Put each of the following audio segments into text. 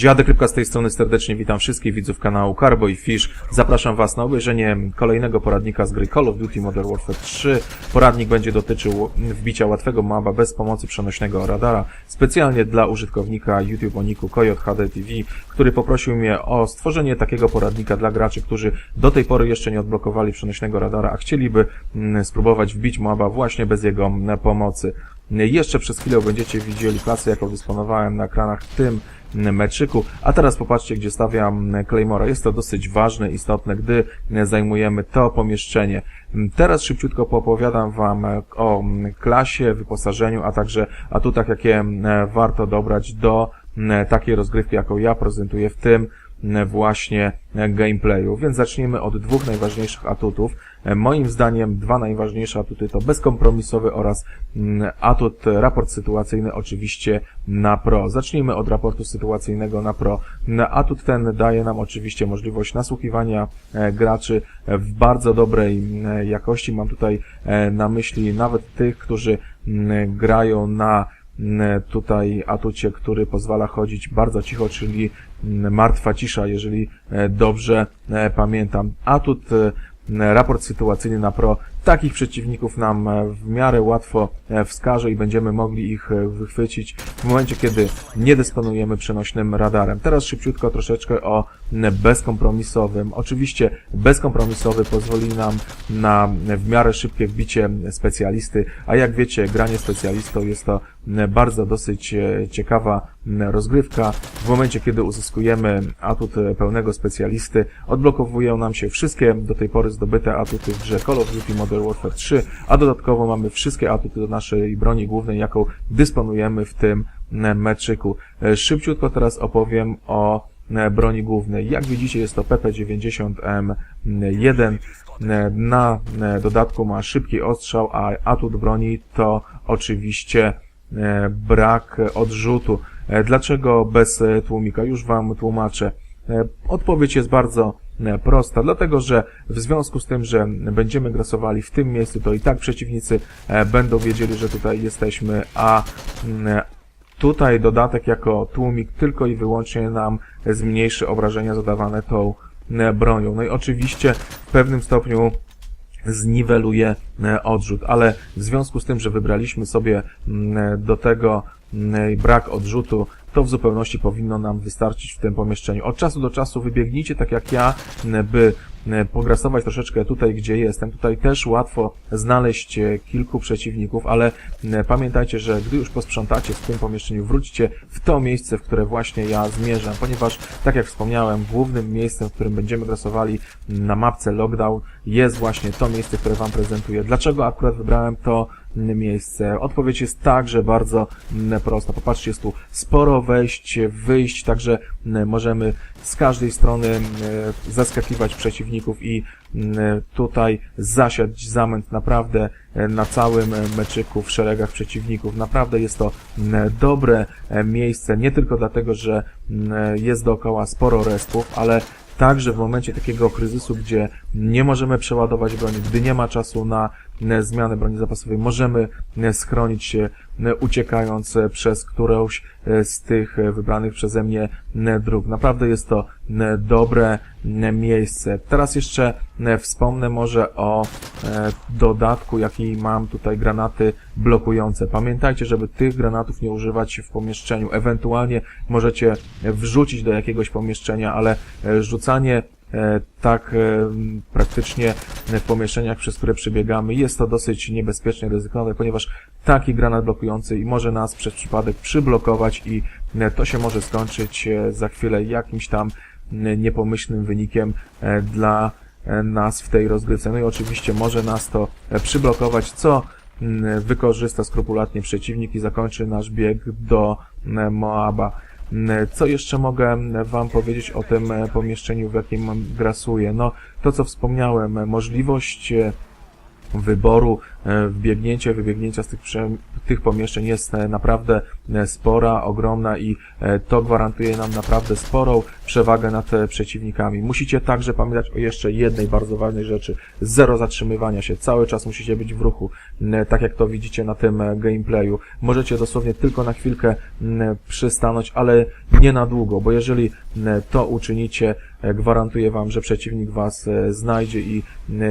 Dziadek Rybka z tej strony serdecznie witam wszystkich widzów kanału Carbo i Fish. Zapraszam Was na obejrzenie kolejnego poradnika z gry Call of Duty Modern Warfare 3. Poradnik będzie dotyczył wbicia łatwego mapa bez pomocy przenośnego radara, specjalnie dla użytkownika YouTube o niku Coyote HD TV, który poprosił mnie o stworzenie takiego poradnika dla graczy, którzy do tej pory jeszcze nie odblokowali przenośnego radara, a chcieliby mm, spróbować wbić mapa właśnie bez jego mm, pomocy. Jeszcze przez chwilę będziecie widzieli klasę, jaką dysponowałem na ekranach w tym meczyku. A teraz popatrzcie, gdzie stawiam Claymora. Jest to dosyć ważne, istotne, gdy zajmujemy to pomieszczenie. Teraz szybciutko poopowiadam Wam o klasie, wyposażeniu, a także atutach, jakie warto dobrać do takiej rozgrywki, jaką ja prezentuję w tym właśnie gameplayu. Więc zacznijmy od dwóch najważniejszych atutów. Moim zdaniem dwa najważniejsze atuty to bezkompromisowy oraz atut raport sytuacyjny oczywiście na pro. Zacznijmy od raportu sytuacyjnego na pro. Atut ten daje nam oczywiście możliwość nasłuchiwania graczy w bardzo dobrej jakości. Mam tutaj na myśli nawet tych, którzy grają na tutaj atucie, który pozwala chodzić bardzo cicho, czyli martwa cisza, jeżeli dobrze pamiętam. Atut raport sytuacyjny na pro takich przeciwników nam w miarę łatwo wskaże i będziemy mogli ich wychwycić w momencie, kiedy nie dysponujemy przenośnym radarem. Teraz szybciutko troszeczkę o bezkompromisowym. Oczywiście bezkompromisowy pozwoli nam na w miarę szybkie wbicie specjalisty, a jak wiecie, granie specjalistą jest to bardzo dosyć ciekawa rozgrywka. W momencie, kiedy uzyskujemy atut pełnego specjalisty, odblokowują nam się wszystkie do tej pory zdobyte atuty w grze Call of Duty Modern Warfare 3, a dodatkowo mamy wszystkie atuty do naszej broni głównej, jaką dysponujemy w tym meczyku. Szybciutko teraz opowiem o broni głównej. Jak widzicie jest to PP90M1. Na dodatku ma szybki ostrzał, a atut broni to oczywiście brak odrzutu. Dlaczego bez tłumika? Już Wam tłumaczę. Odpowiedź jest bardzo prosta, dlatego że w związku z tym, że będziemy grasowali w tym miejscu, to i tak przeciwnicy będą wiedzieli, że tutaj jesteśmy, a tutaj dodatek jako tłumik tylko i wyłącznie nam zmniejszy obrażenia zadawane tą bronią. No i oczywiście w pewnym stopniu zniweluje odrzut, ale w związku z tym, że wybraliśmy sobie do tego brak odrzutu, to w zupełności powinno nam wystarczyć w tym pomieszczeniu. Od czasu do czasu wybiegnijcie, tak jak ja, by pograsować troszeczkę tutaj, gdzie jestem. Tutaj też łatwo znaleźć kilku przeciwników, ale pamiętajcie, że gdy już posprzątacie w tym pomieszczeniu, wróćcie w to miejsce, w które właśnie ja zmierzam, ponieważ, tak jak wspomniałem, głównym miejscem, w którym będziemy grasowali na mapce Lockdown jest właśnie to miejsce, które Wam prezentuję. Dlaczego akurat wybrałem to miejsce? Odpowiedź jest także bardzo prosta. Popatrzcie, jest tu sporo wejść, wyjść, także możemy z każdej strony zaskakiwać przeciwników i tutaj zasiać zamęt naprawdę na całym meczyku w szeregach przeciwników. Naprawdę jest to dobre miejsce, nie tylko dlatego, że jest dookoła sporo respów, ale także w momencie takiego kryzysu, gdzie nie możemy przeładować broni, gdy nie ma czasu na zmianę broni zapasowej, możemy schronić się uciekając przez którąś z tych wybranych przeze mnie dróg. Naprawdę jest to dobre miejsce. Teraz jeszcze wspomnę może o dodatku, jaki mam tutaj granaty blokujące. Pamiętajcie, żeby tych granatów nie używać w pomieszczeniu. Ewentualnie możecie wrzucić do jakiegoś pomieszczenia, ale rzucanie tak praktycznie w pomieszczeniach, przez które przebiegamy. Jest to dosyć niebezpieczne, ryzykowne, ponieważ taki granat blokujący może nas przez przypadek przyblokować i to się może skończyć za chwilę jakimś tam niepomyślnym wynikiem dla nas w tej rozgrywce. No i oczywiście może nas to przyblokować, co wykorzysta skrupulatnie przeciwnik i zakończy nasz bieg do Moaba. Co jeszcze mogę Wam powiedzieć o tym pomieszczeniu, w jakim grasuję? No, to co wspomniałem, możliwość wyboru, e, wbiegnięcie, wybiegnięcia z tych, tych pomieszczeń jest e, naprawdę e, spora, ogromna i to gwarantuje nam naprawdę sporą przewagę nad przeciwnikami. Musicie także pamiętać o jeszcze jednej bardzo ważnej rzeczy. Zero zatrzymywania się. Cały czas musicie być w ruchu, tak jak to widzicie na tym gameplayu. Możecie dosłownie tylko na chwilkę przystanąć, ale nie na długo, bo jeżeli to uczynicie, gwarantuję Wam, że przeciwnik Was znajdzie i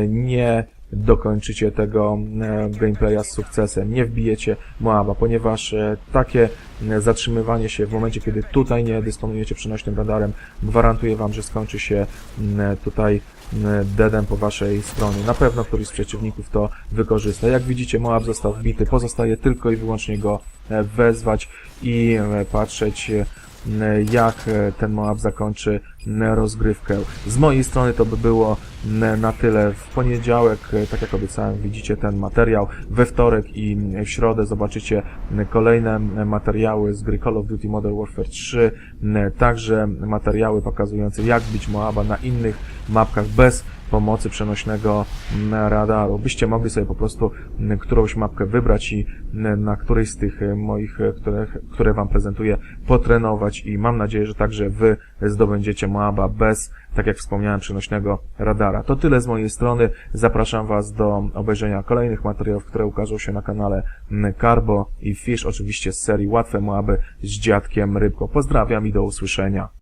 nie dokończycie tego e, gameplaya z sukcesem, nie wbijecie Moaba, ponieważ e, takie e, zatrzymywanie się w momencie, kiedy tutaj nie dysponujecie przenośnym radarem, gwarantuję Wam, że skończy się tutaj deadem po Waszej stronie. Na pewno któryś z przeciwników to wykorzysta. Jak widzicie, Moab został wbity, pozostaje tylko i wyłącznie go wezwać i e, patrzeć e, jak e, ten Moab zakończy rozgrywkę. Z mojej strony to by było na tyle. W poniedziałek, tak jak obiecałem, widzicie ten materiał. We wtorek i w środę zobaczycie kolejne materiały z gry Call of Duty Modern Warfare 3. m, Także materiały pokazujące jak bić Moaba na innych mapkach bez pomocy przenośnego m, radaru. Byście mogli sobie po prostu m, którąś mapkę wybrać i m, na którejś z tych e, moich, e, które, które Wam prezentuję, potrenować i mam nadzieję, że także Wy zdobędziecie Moaba bez, tak jak wspomniałem, przenośnego radara. To tyle z mojej strony. Zapraszam Was do obejrzenia kolejnych materiałów, które ukażą się na kanale Carbo i Fish, oczywiście z serii Łatwe Moaby z dziadkiem Rybko. Pozdrawiam i do usłyszenia.